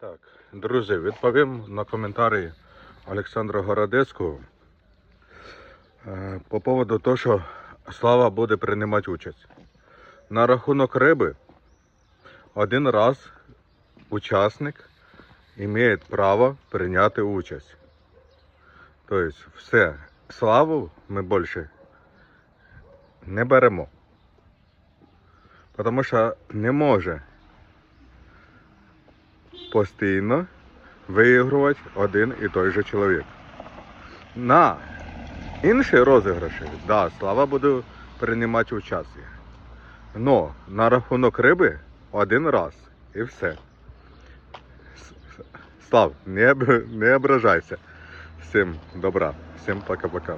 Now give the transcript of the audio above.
Так, друзі, відповім на коментарі Олександра Городецького е, по поводу того, що Слава буде приймати участь. На рахунок риби один раз учасник має право прийняти участь. Тобто, все, славу ми більше не беремо. Тому що не може постійно виігрувати один і той же чоловік. На інші розіграші, да, слава буде приймати участь. Но на рахунок риби один раз і все. Слав, не, не ображайся. Всім добра, всім пока-пока.